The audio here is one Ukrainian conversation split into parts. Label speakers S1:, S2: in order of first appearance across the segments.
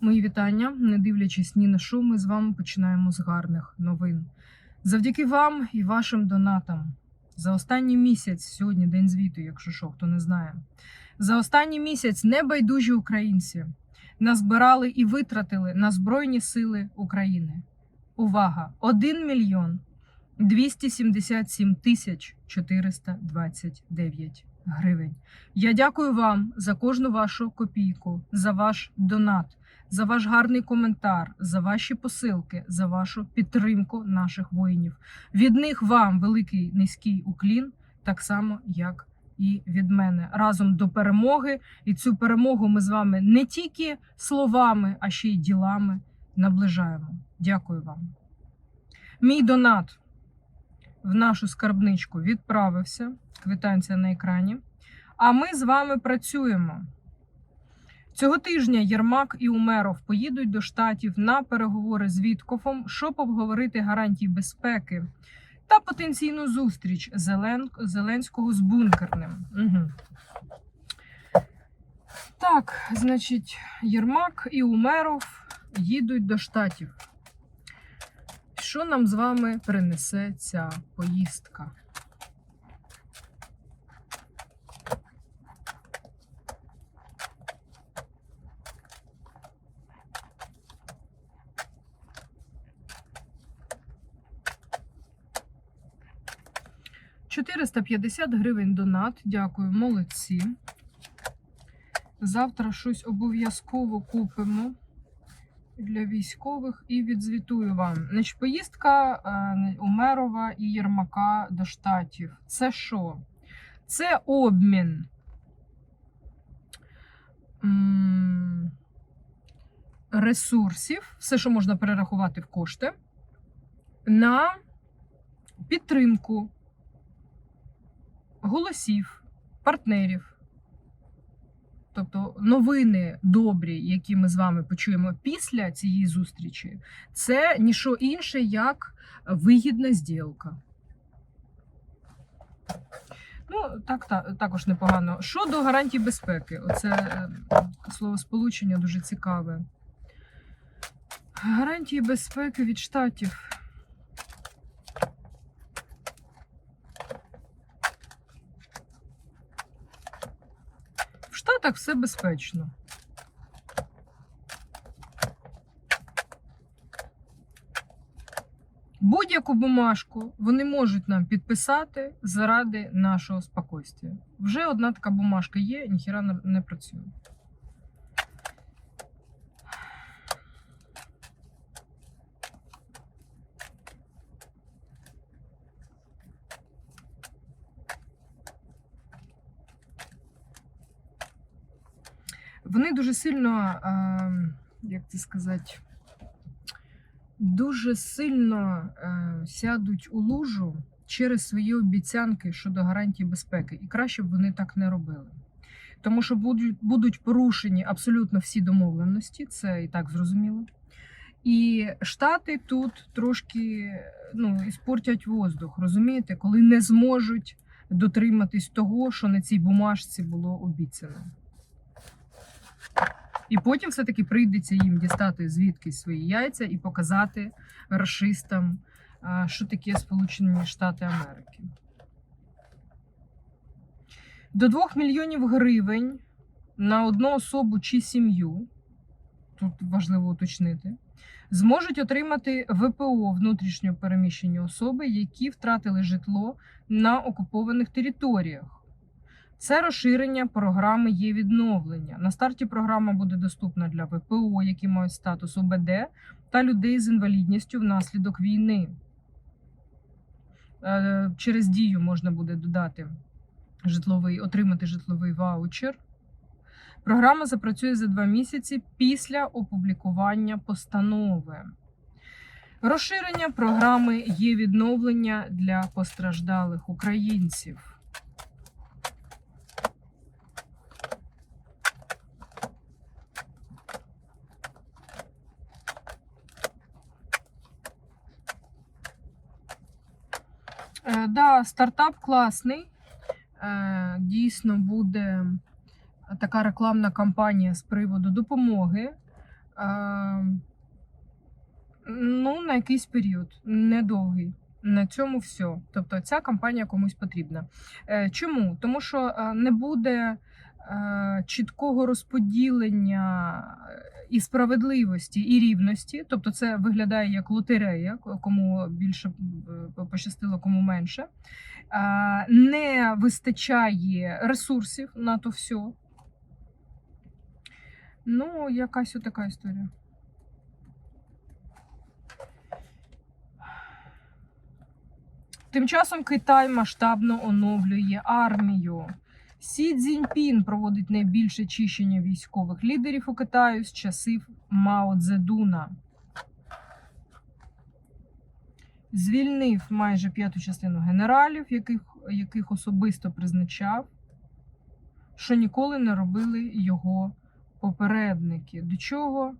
S1: Мої вітання, не дивлячись ні на що, ми з вами починаємо з гарних новин. Завдяки вам і вашим донатам. За останній місяць, сьогодні день звіту, якщо що, хто не знає. За останній місяць небайдужі українці назбирали і витратили на Збройні Сили України. Увага! 1 мільйон 277 тисяч 429 гривень. Я дякую вам за кожну вашу копійку, за ваш донат, за ваш гарний коментар, за ваші посилки, за вашу підтримку наших воїнів. Від них вам великий низький уклін, так само як і від мене. Разом до перемоги. І цю перемогу ми з вами не тільки словами, а ще й ділами наближаємо. Дякую вам. Мій донат в нашу скарбничку відправився. Квитанція на екрані. А ми з вами працюємо. Цього тижня Єрмак і Умеров поїдуть до штатів на переговори з Віткофом, щоб обговорити гарантії безпеки та потенційну зустріч Зелен... Зеленського з бункерним. Угу. Так, значить, Єрмак і Умеров їдуть до штатів. Що нам з вами принесе ця поїздка? – 450 гривень донат. Дякую, молодці. Завтра щось обов'язково купимо для військових і відзвітую вам. Значить, поїздка е, Умерова і Єрмака до штатів. Це що? Це обмін. Ресурсів, все, що можна перерахувати в кошти, на підтримку голосів, партнерів. Тобто новини добрі, які ми з вами почуємо після цієї зустрічі, це ніщо інше, як вигідна зділка. Ну, так, так, також непогано. Щодо гарантій безпеки, оце е, слово сполучення дуже цікаве. Гарантії безпеки від штатів. Штатах все безпечно. Будь-яку бумажку вони можуть нам підписати заради нашого спокійствия. Вже одна така бумажка є, ніхіра не працює. Вони дуже сильно, е, як це сказати, дуже сильно е, сядуть у лужу через свої обіцянки щодо гарантій безпеки. І краще б вони так не робили. Тому що будуть порушені абсолютно всі домовленості, це і так зрозуміло. І Штати тут трошки ну, іспортять воздух, розумієте, коли не зможуть дотриматись того, що на цій бумажці було обіцяно. І потім все-таки прийдеться їм дістати звідкись свої яйця і показати расистам, що таке Сполучені Штати Америки. До 2 мільйонів гривень на одну особу чи сім'ю, тут важливо уточнити, зможуть отримати ВПО внутрішньо переміщені особи, які втратили житло на окупованих територіях. Це розширення програми є відновлення. На старті програма буде доступна для ВПО, які мають статус ОБД, та людей з інвалідністю внаслідок війни. Е, Через дію можна буде додати житловий, отримати житловий ваучер. Програма запрацює за два місяці після опублікування постанови. Розширення програми є відновлення для постраждалих українців. Стартап класний. Е, дійсно буде така рекламна кампанія з приводу допомоги Е, ну, на якийсь період, недовгий. На цьому все. Тобто ця кампанія комусь потрібна. Е, чому? Тому що не буде чіткого розподілення е, і справедливості, і рівності. Тобто, це виглядає як лотерея, кому більше е, пощастило, кому менше. Е, не вистачає ресурсів на то все. Ну, якась отака історія. Тим часом Китай масштабно оновлює армію. Сі Цзіньпін проводить найбільше чищення військових лідерів у Китаю з часів Мао Цзедуна. Звільнив майже п'яту частину генералів, яких, яких особисто призначав, що ніколи не робили його попередники. До чого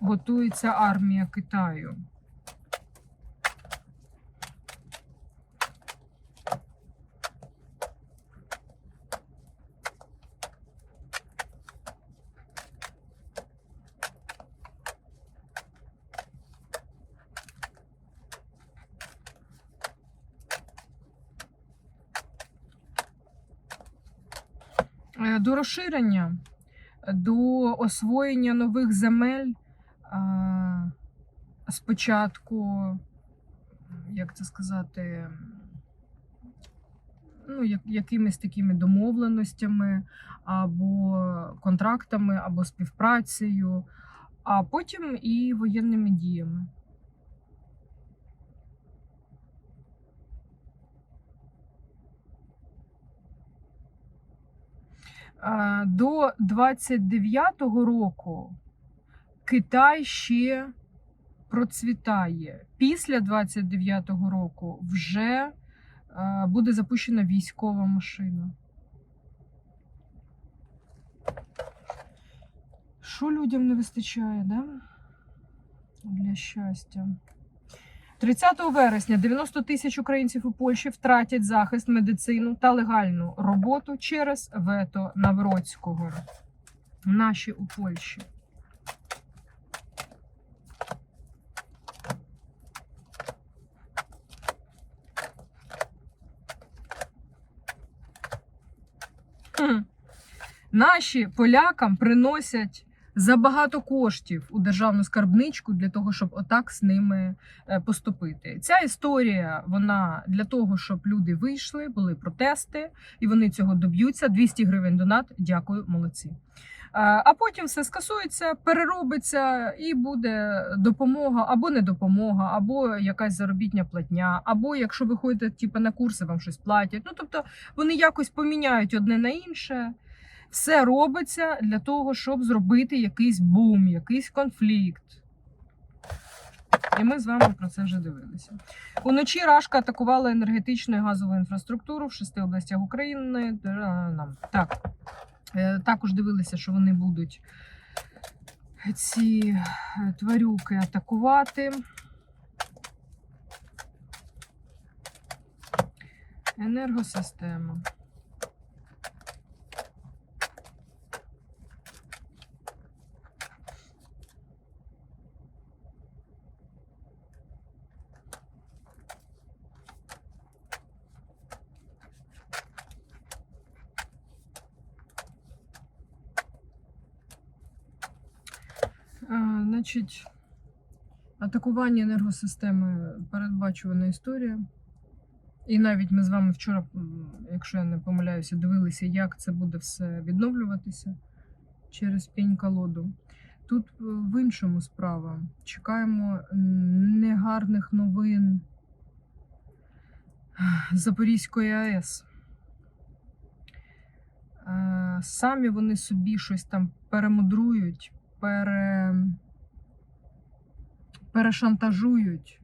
S1: готується армія Китаю? До розширення, до освоєння нових земель спочатку, як це сказати, ну, якимись такими домовленостями або контрактами, або співпрацею, а потім і воєнними діями. До 29-го року Китай ще процвітає. Після 29-го року вже буде запущена військова машина. Що людям не вистачає, да? Для щастя. 30 вересня 90 тисяч українців у Польщі втратять захист, медицину та легальну роботу через вето Навроцького. Наші у Польщі. Наші полякам приносять забагато коштів у державну скарбничку для того, щоб отак з ними е, поступити. Ця історія вона для того, щоб люди вийшли, були протести, і вони цього доб'ються. 200 гривень донат. Дякую, молодці. Е, А потім все скасується, переробиться, і буде допомога або не допомога, або якась заробітня платня, або якщо ви ходите типу, на курси, вам щось платять. Ну тобто вони якось поміняють одне на інше. Все робиться для того, щоб зробити якийсь бум, якийсь конфлікт. І ми з вами про це вже дивилися. Уночі Рашка атакувала енергетичну і газову інфраструктуру в шести областях України. Так. Е, Також дивилися, що вони будуть ці е, тварюки атакувати. Енергосистема. А, Значить, атакування енергосистеми передбачувана історія. І навіть ми з вами вчора, якщо я не помиляюся, дивилися, як це буде все відновлюватися через пінь-колоду. Тут е, в іншому справа. Чекаємо негарних новин Запорізької АЕС. Е, Самі вони собі щось там перемудрують, пере... перешантажують,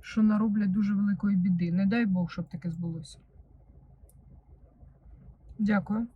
S1: що нароблять дуже великої біди. Не дай Бог, щоб таке збулося. Дякую.